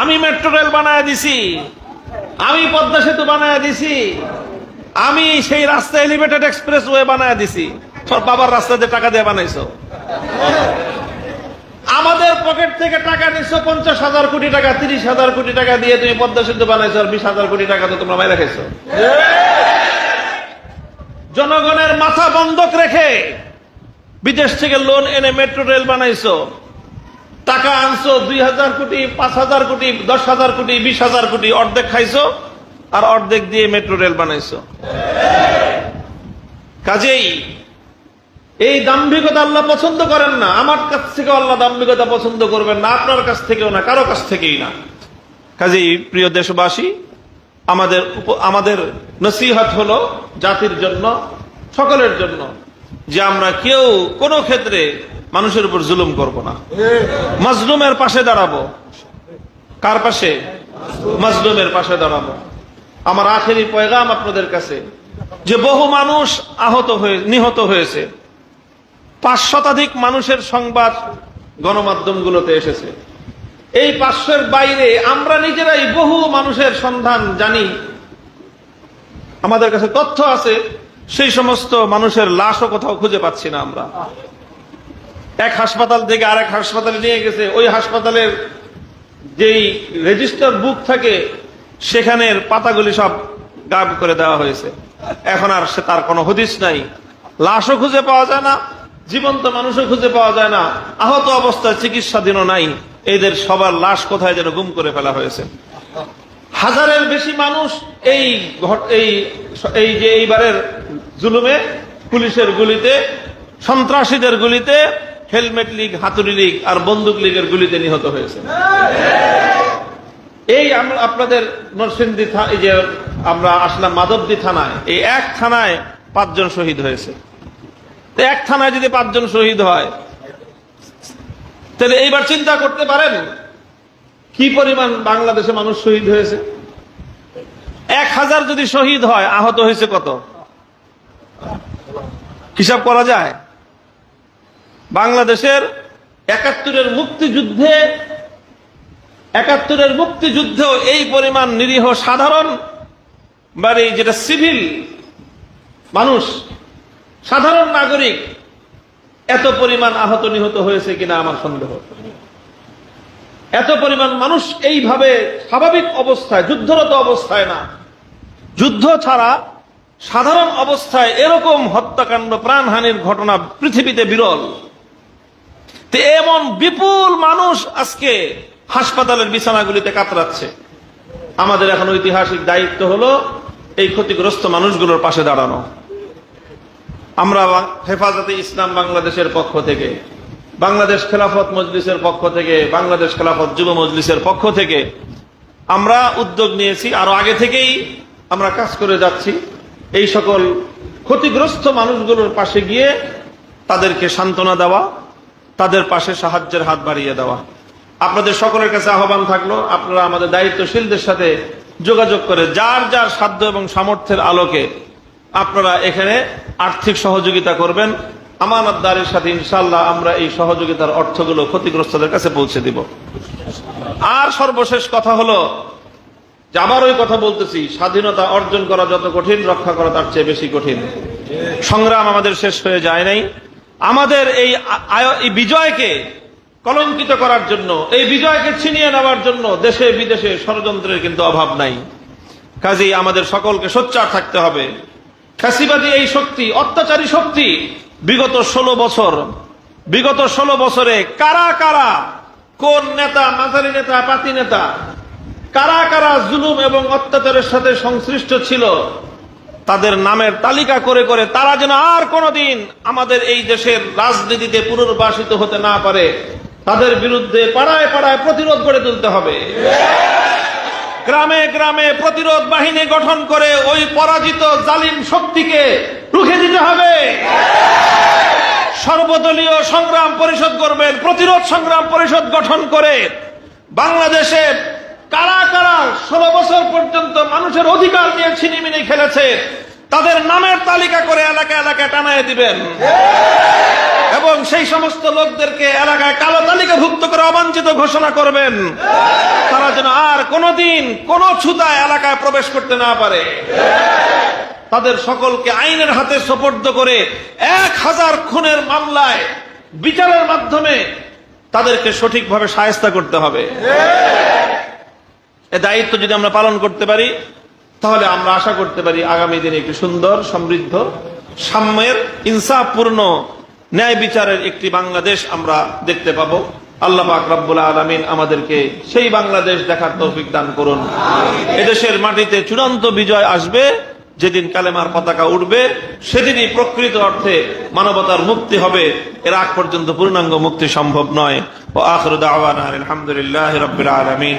আমি metro rail বানায় দিছি। আমি পদ্মা সেতু বানায় দিছি। আমি সেই রাস্তা এলিভেটেড এক্সপ্রেস ওয়ে বানায় দিছি। সব বাবার রাস্তা দিয়ে টাকা দিয়ে বানাইছো। আমাদের পকেট থেকে টাকা নিচ্ছ পঞ্চাশ হাজার কোটি টাকা, তিরিশ হাজার কোটি টাকা দিয়ে তুমি পদ্মা সেতু বানাইছো আর বিশ হাজার কোটি টাকা তো তোমরা মাইরা খাইছো। জনগণের মাথা বন্ধক রেখে বিদেশ থেকে লোন এনে মেট্রো রেল বানাইছো। টাকা আনছো, দুই হাজার কোটি, পাঁচ হাজার কোটি, দশ হাজার কোটি, বিশ হাজার কোটি, অর্ধেক খাইছো আর অর্ধেক দিয়ে মেট্রো রেল বানাইছো। কাজেই এই দাম্ভিকতা আল্লাহ পছন্দ করেন না। আমার কাছ থেকে আল্লাহ দাম্ভিকতা পছন্দ করবেন না, আপনার কাছ থেকেও না, কারও কাছ থেকেই না। কাজেই প্রিয় দেশবাসী, আমাদের আমাদের নসিহত হলো জাতির জন্য, সকলের জন্য, যে আমরা কেউ কোনো ক্ষেত্রে মানুষের উপর জুলুম করব না। মাজলুমের পাশে দাঁড়াবো। কার পাশে? মাজলুমের পাশে দাঁড়াবো। আমার আখেরি পয়গাম আপনাদের কাছে যে বহু মানুষ আহত হয়ে নিহত হয়েছে। পাঁচ শতাধিক মানুষের সংবাদ গণমাধ্যমগুলোতে এসেছে। এই পাঁচশোর বাইরে আমরা নিজেরাই বহু মানুষের সন্ধান জানি। আমাদের কাছে তথ্য আছে সেই সমস্ত মানুষের লাশও কোথাও খুঁজে পাচ্ছি না আমরা। এক হাসপাতাল থেকে আরেক হাসপাতালে নিয়ে গেছে। ওই হাসপাতালের যেই রেজিস্টার বুক থাকে, সেখানের পাতাগুলি সব গাব করে দেওয়া হয়েছে। এখন আর সে তার কোনো হদিস নাই। লাশও খুঁজে পাওয়া যায় না, জীবন্ত মানুষও খুঁজে পাওয়া যায় না। আহত অবস্থায় চিকিৎসাধীনও নাই। এদের সবার লাশ কোথায় যেন গুম করে ফেলা হয়েছে। হাজারের বেশি মানুষ এই এই এই যে এইবারের জুলুমে পুলিশের গুলিতে, সন্ত্রাসীদের গুলিতে হেলমেট লীগ, হাতুড়ি লীগ আর বন্দুক লীগের গুলিতে নিহত হয়েছে। এই আমরা আপনাদের নরসিংদী এই যে আমরা আসলাম মাধবদী থানায়, এই এক থানায় পাঁচজন শহীদ হয়েছে। এক থানায় যদি পাঁচজন শহীদ হয়, তাহলে এইবার চিন্তা করতে পারেন, কি পরিমাণ বাংলাদেশে মানুষ শহীদ হয়েছে? এক হাজার যদি শহীদ হয়, আহত হয়েছে কত? হিসাব করা যায়? বাংলাদেশের একাত্তরের মুক্তিযুদ্ধে, একাত্তরের মুক্তিযুদ্ধেও এই পরিমাণ নিরীহ সাধারণ মানে যেটা সিভিল মানুষ, সাধারণ নাগরিক, এত পরিমাণ আহত নিহত হয়েছে কিনা আমার সন্দেহ। এত পরিমাণ মানুষ এইভাবে স্বাভাবিক অবস্থায়, যুদ্ধরত অবস্থায় না। যুদ্ধ ছাড়া সাধারণ অবস্থায় এরকম হত্যাকাণ্ড, প্রাণহানির ঘটনা পৃথিবীতে বিরল। এমন বিপুল মানুষ আজকে হাসপাতালের বিছানাগুলিতে কাতরাচ্ছে। আমাদের এখন ঐতিহাসিক দায়িত্ব হলো এই ক্ষতিগ্রস্ত মানুষগুলোর পাশে দাঁড়ানো। আমরা হেফাজতে ইসলাম বাংলাদেশের পক্ষ থেকে, বাংলাদেশ খেলাফত মজলিসের পক্ষ থেকে, বাংলাদেশ খেলাফত যুব মজলিসের পক্ষ থেকে আমরা উদ্যোগ নিয়েছি। আরও আগে থেকেই আমরা কাজ করে যাচ্ছি। এই সকল ক্ষতিগ্রস্ত মানুষগুলোর পাশে গিয়ে তাদেরকে সান্ত্বনা দেওয়া তাদের পাশে সাহায্যের হাত বাড়িয়ে দেওয়া। আপনাদের সকলের কাছে আহ্বান থাকল, আপনারা আমাদের দায়িত্বশীলদের সাথে যোগাযোগ করে যার যার সাধ্য এবং সামর্থ্যের আলোকে আপনারা এখানে আর্থিক সহযোগিতা করবেন। আমানতদারের সাথে ইনশাল্লাহ আমরা এই সহযোগিতার অর্থগুলো ক্ষতিগ্রস্তদের কাছে পৌঁছে দিব। আর সর্বশেষ কথা হলো যে আবার ওই কথা বলতেছি, স্বাধীনতা অর্জন করা যত কঠিন, রক্ষা করা তার চেয়ে বেশি কঠিন। সংগ্রাম আমাদের শেষ হয়ে যায় নাই। আমাদের এই বিজয়কে কলঙ্কিত করার জন্য, এই বিজয়কে ছিনিয়ে নেওয়ার জন্য দেশে বিদেশে ষড়যন্ত্রের কিন্তু অভাব নাই। কাজেই আমাদের সকলকে সোচ্চার থাকতে হবে। ফ্যাসিবাদী এই শক্তি, অত্যাচারী শক্তি, বিগত ষোলো বছর, বিগত ষোলো বছরে কারা কারা, কোন নেতা, মাঝারি নেতা, পাতি নেতা, কারা কারা জুলুম এবং অত্যাচারের সাথে সংশ্লিষ্ট ছিল তাদের নামের তালিকা করে করে তারা যেন আর কোনোদিন আমাদের এই দেশের রাজনীতিতে পুনর্বাসিত হতে না পারে, তাদের বিরুদ্ধে পাড়ায় পাড়ায় প্রতিরোধ গড়ে তুলতে হবে। গ্রামে গ্রামে প্রতিরোধ বাহিনী গঠন করে ওই পরাজিত জালিম শক্তিকে রুখে দিতে হবে। সর্বদলীয় সংগ্রাম পরিষদ করবেন প্রতিরোধ সংগ্রাম পরিষদ গঠন করে বাংলাদেশে কারা কারা ষোলো বছর পর্যন্ত মানুষের অধিকার নিয়ে ছিনিমিনি খেলেছে, তাদের নামের তালিকা করে এলাকা এলাকায় টানায় দিবেন। এবং সেই সমস্ত লোকদেরকে এলাকায় কালো তালিকাভুক্ত করে অবাঞ্ছিত ঘোষণা করবেন। তারা যেন আর কোনোদিন কোন ছুতা এলাকায় প্রবেশ করতে না পারে। তাদের সকলকে আইনের হাতে সোপর্দ করে এক হাজার খুনের মামলায় বিচারের মাধ্যমে তাদেরকে সঠিকভাবে সায়স্তা করতে হবে। এ দায়িত্ব যদি আমরা পালন করতে পারি তাহলে আমরা আশা করতে পারি আগামী দিনে একটি সুন্দর সমৃদ্ধ সাম্যের ইনসাফপূর্ণ ন্যায় বিচারের একটি বাংলাদেশ আমরা দেখতে পাবো। আল্লাহ পাক রব্বুল আলমিন আমাদেরকে সেই বাংলাদেশ দেখার তৌফিক দান করুন। এদেশের মাটিতে চূড়ান্ত বিজয় আসবে যেদিন কালেমার পতাকা উঠবে সেদিনই প্রকৃত অর্থে মানবতার মুক্তি হবে। এর আগ পর্যন্ত পূর্ণাঙ্গ মুক্তি সম্ভব নয়। ও আখরুদ আওয়ান আলহামদুলিল্লাহ রবিল আলমিন।